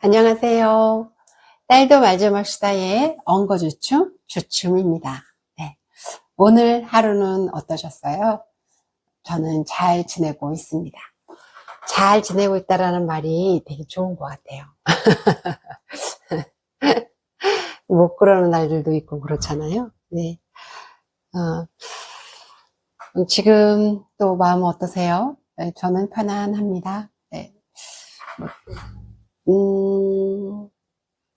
안녕하세요. 딸도 말 좀 합시다의 엉거주춤, 주춤입니다. 네. 오늘 하루는 어떠셨어요? 저는 잘 지내고 있습니다. 잘 지내고 있다라는 말이 되게 좋은 것 같아요. 못 그러는 날들도 있고 그렇잖아요. 네. 어, 지금 또 마음 어떠세요? 네, 저는 편안합니다. 네. 음,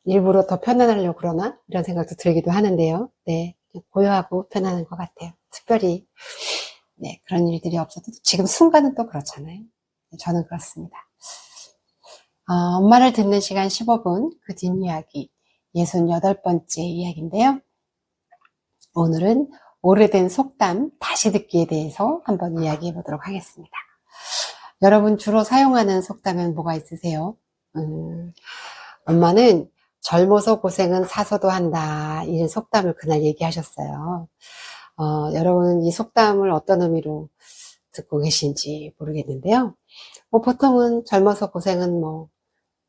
일부러 더 편안하려고 그러나? 이런 생각도 들기도 하는데요. 네. 고요하고 편안한 것 같아요. 특별히, 네. 그런 일들이 없어도 지금 순간은 또 그렇잖아요. 네, 저는 그렇습니다. 어, 엄마를 듣는 시간 15분, 그 뒷이야기, 68번째 이야기인데요. 오늘은 오래된 속담 다시 듣기에 대해서 한번 이야기해 보도록 하겠습니다. 여러분 주로 사용하는 속담은 뭐가 있으세요? 음, 엄마는 젊어서 고생은 사서도 한다. 이런 속담을 그날 얘기하셨어요. 어, 여러분 이 속담을 어떤 의미로 듣고 계신지 모르겠는데요. 뭐 보통은 젊어서 고생은 뭐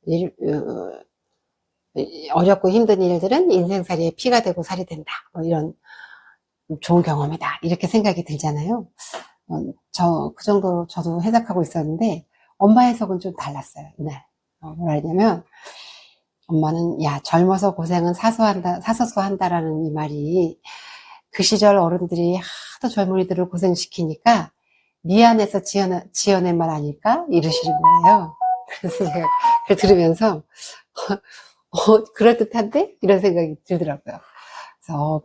일, 어, 어렵고 힘든 일들은 인생살이에 피가 되고 살이 된다. 뭐 이런 좋은 경험이다. 이렇게 생각이 들잖아요. 어, 저, 그 정도로 저도 해석하고 있었는데, 엄마 해석은 좀 달랐어요, 이날. 어, 뭐라 했냐면, 엄마는, 야, 젊어서 고생은 사소한다, 사서서 한다라는 이 말이, 그 시절 어른들이 하도 젊은이들을 고생시키니까, 미안해서 지어내, 지어낸 말 아닐까? 이러시는 거예요. 그래서 제가 그걸 들으면서, 어, 그럴 듯한데? 이런 생각이 들더라고요. 그래서,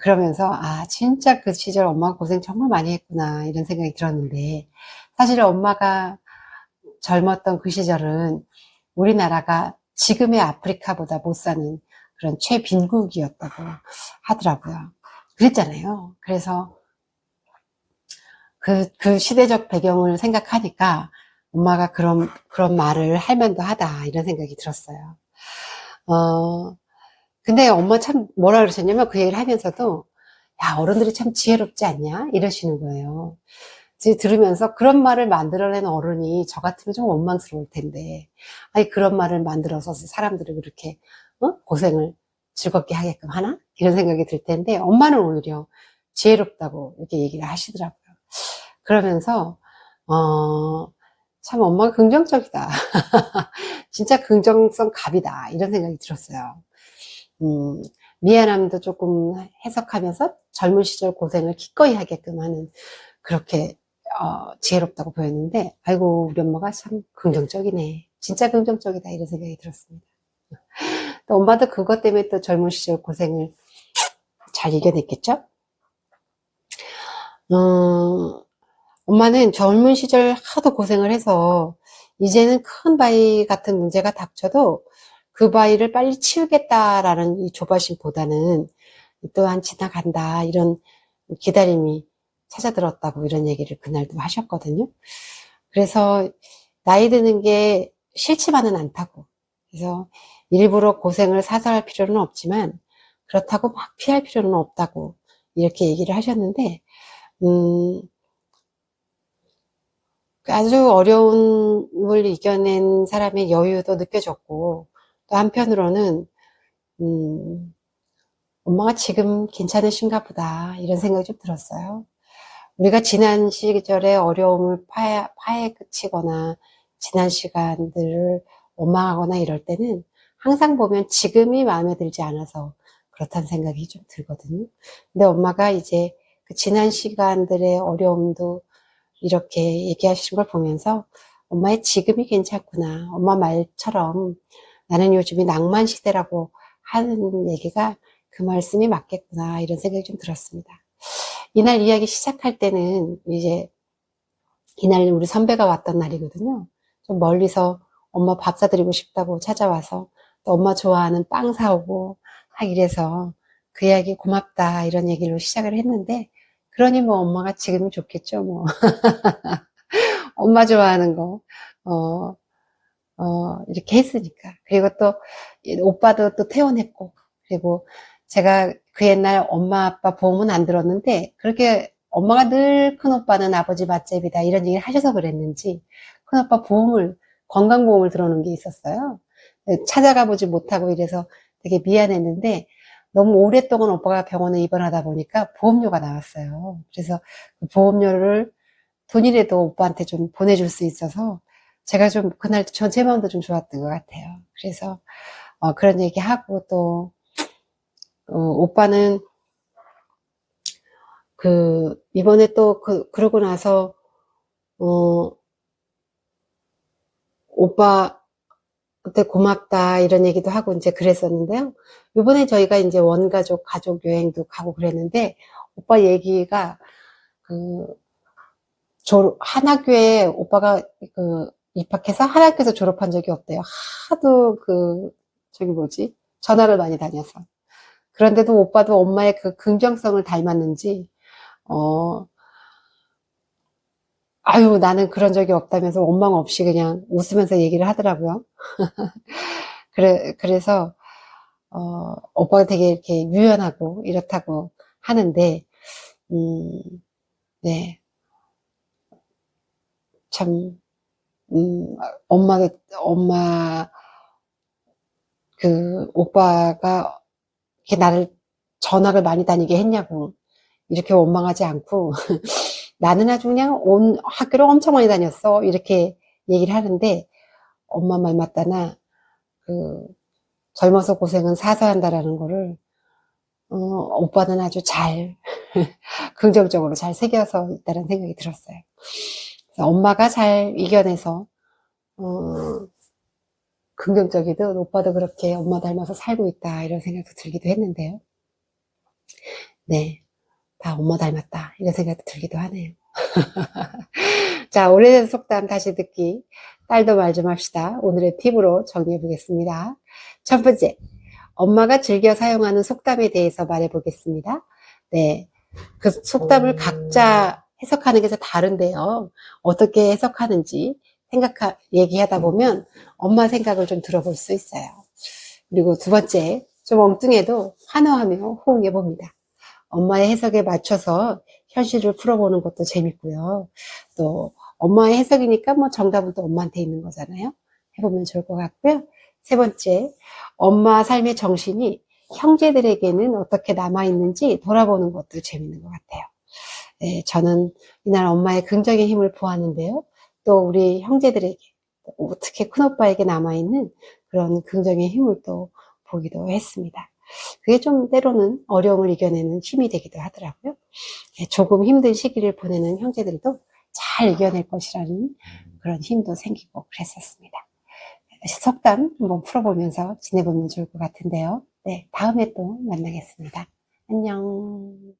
그러면서, 아, 진짜 그 시절 엄마가 고생 정말 많이 했구나, 이런 생각이 들었는데, 사실 엄마가 젊었던 그 시절은 우리나라가 지금의 아프리카보다 못 사는 그런 최빈국이었다고 하더라고요. 그랬잖아요. 그래서 그, 그 시대적 배경을 생각하니까 엄마가 그런, 그런 말을 할 만도 하다, 이런 생각이 들었어요. 어, 근데 엄마 참 뭐라 그러셨냐면 그 얘기를 하면서도 야 어른들이 참 지혜롭지 않냐 이러시는 거예요. 들으면서 그런 말을 만들어낸 어른이 저 같으면 좀 원망스러울 텐데 아니 그런 말을 만들어서 사람들을 그렇게 어? 고생을 즐겁게 하게끔 하나 이런 생각이 들 텐데 엄마는 오히려 지혜롭다고 이렇게 얘기를 하시더라고요. 그러면서 어, 참 엄마가 긍정적이다. 진짜 긍정성 갑이다. 이런 생각이 들었어요. 음, 미안함도 조금 해석하면서 젊은 시절 고생을 기꺼이 하게끔 하는 그렇게 어, 지혜롭다고 보였는데 아이고 우리 엄마가 참 긍정적이네. 진짜 긍정적이다 이런 생각이 들었습니다. 또 엄마도 그것 때문에 또 젊은 시절 고생을 잘 이겨냈겠죠? 어, 엄마는 젊은 시절 하도 고생을 해서 이제는 큰 바위 같은 문제가 닥쳐도 그 바위를 빨리 치우겠다라는 이 조바심보다는 또한 지나간다 이런 기다림이 찾아들었다고 이런 얘기를 그날도 하셨거든요. 그래서 나이 드는 게 싫지만은 않다고. 그래서 일부러 고생을 사서 할 필요는 없지만 그렇다고 막 피할 필요는 없다고 이렇게 얘기를 하셨는데 음, 아주 어려움을 이겨낸 사람의 여유도 느껴졌고 또 한편으로는 음, 엄마가 지금 괜찮으신가 보다 이런 생각이 좀 들었어요. 우리가 지난 시절의 어려움을 파헤, 파헤 그치거나 지난 시간들을 원망하거나 이럴 때는 항상 보면 지금이 마음에 들지 않아서 그렇다는 생각이 좀 들거든요. 근데 엄마가 이제 그 지난 시간들의 어려움도 이렇게 얘기하시는 걸 보면서 엄마의 지금이 괜찮구나. 엄마 말처럼 나는 요즘이 낭만 시대라고 하는 얘기가 그 말씀이 맞겠구나 이런 생각이 좀 들었습니다. 이날 이야기 시작할 때는 이제 이날 우리 선배가 왔던 날이거든요. 좀 멀리서 엄마 밥 사드리고 싶다고 찾아와서 또 엄마 좋아하는 빵 사오고 막 이래서 그 이야기 고맙다 이런 얘기로 시작을 했는데 그러니 뭐 엄마가 지금이 좋겠죠 뭐 엄마 좋아하는 거 어, 어, 이렇게 했으니까. 그리고 또, 오빠도 또 퇴원했고, 그리고 제가 그 옛날 엄마 아빠 보험은 안 들었는데, 그렇게 엄마가 늘 큰오빠는 아버지 맛집이다, 이런 얘기를 하셔서 그랬는지, 큰오빠 보험을, 건강보험을 들어놓은 게 있었어요. 찾아가 보지 못하고 이래서 되게 미안했는데 너무 오랫동안 오빠가 병원에 입원하다 보니까 보험료가 나왔어요. 그래서 그 보험료를 돈이라도 오빠한테 좀 보내줄 수 있어서 제가 좀 그날 전 제 마음도 좀 좋았던 것 같아요. 그래서 어, 그런 얘기하고 또 어, 오빠는 그 이번에 또 그 그러고 나서 어 오빠 그때 고맙다 이런 얘기도 하고 이제 그랬었는데요. 이번에 저희가 이제 원가족 가족 여행도 가고 그랬는데 오빠 얘기가 그 졸, 한 학교에 오빠가 그 입학해서 한 학교에서 졸업한 적이 없대요. 하도 그 저기 뭐지 전화를 많이 다녀서 그런데도 오빠도 엄마의 그 긍정성을 닮았는지 어 아유 나는 그런 적이 없다면서 원망 없이 그냥 웃으면서 얘기를 하더라고요. 그래 그래서 어 오빠가 되게 이렇게 유연하고 이렇다고 하는데 음, 네. 참, 음, 엄마, 엄마, 그, 오빠가 이렇게 나를 전학을 많이 다니게 했냐고. 이렇게 원망하지 않고, 나는 아주 그냥 온 학교를 엄청 많이 다녔어. 이렇게 얘기를 하는데, 엄마 말 맞다나, 그, 젊어서 고생은 사서 한다라는 거를, 어, 오빠는 아주 잘, 긍정적으로 잘 새겨서 있다는 생각이 들었어요. 엄마가 잘 이겨내서, 어, 긍정적이듯 오빠도 그렇게 엄마 닮아서 살고 있다, 이런 생각도 들기도 했는데요. 네. 다 엄마 닮았다, 이런 생각도 들기도 하네요. 자, 오래된 속담 다시 듣기. 딸도 말 좀 합시다. 오늘의 팁으로 정리해 보겠습니다. 첫 번째, 엄마가 즐겨 사용하는 속담에 대해서 말해 보겠습니다. 네. 그 속담을 각자 해석하는 게다 다른데요. 어떻게 해석하는지 생각, 얘기하다 보면 엄마 생각을 좀 들어볼 수 있어요. 그리고 두 번째, 좀 엉뚱해도 환호하며 호응해 봅니다. 엄마의 해석에 맞춰서 현실을 풀어보는 것도 재밌고요. 또 엄마의 해석이니까 뭐 정답은 또 엄마한테 있는 거잖아요. 해보면 좋을 것 같고요. 세 번째, 엄마 삶의 정신이 형제들에게는 어떻게 남아있는지 돌아보는 것도 재밌는 것 같아요. 네, 저는 이날 엄마의 긍정의 힘을 보았는데요. 또 우리 형제들에게, 특히 큰오빠에게 남아있는 그런 긍정의 힘을 또 보기도 했습니다. 그게 좀 때로는 어려움을 이겨내는 힘이 되기도 하더라고요. 네, 조금 힘든 시기를 보내는 형제들도 잘 이겨낼 것이라는 그런 힘도 생기고 그랬었습니다. 속담 한번 풀어보면서 지내보면 좋을 것 같은데요. 네, 다음에 또 만나겠습니다. 안녕.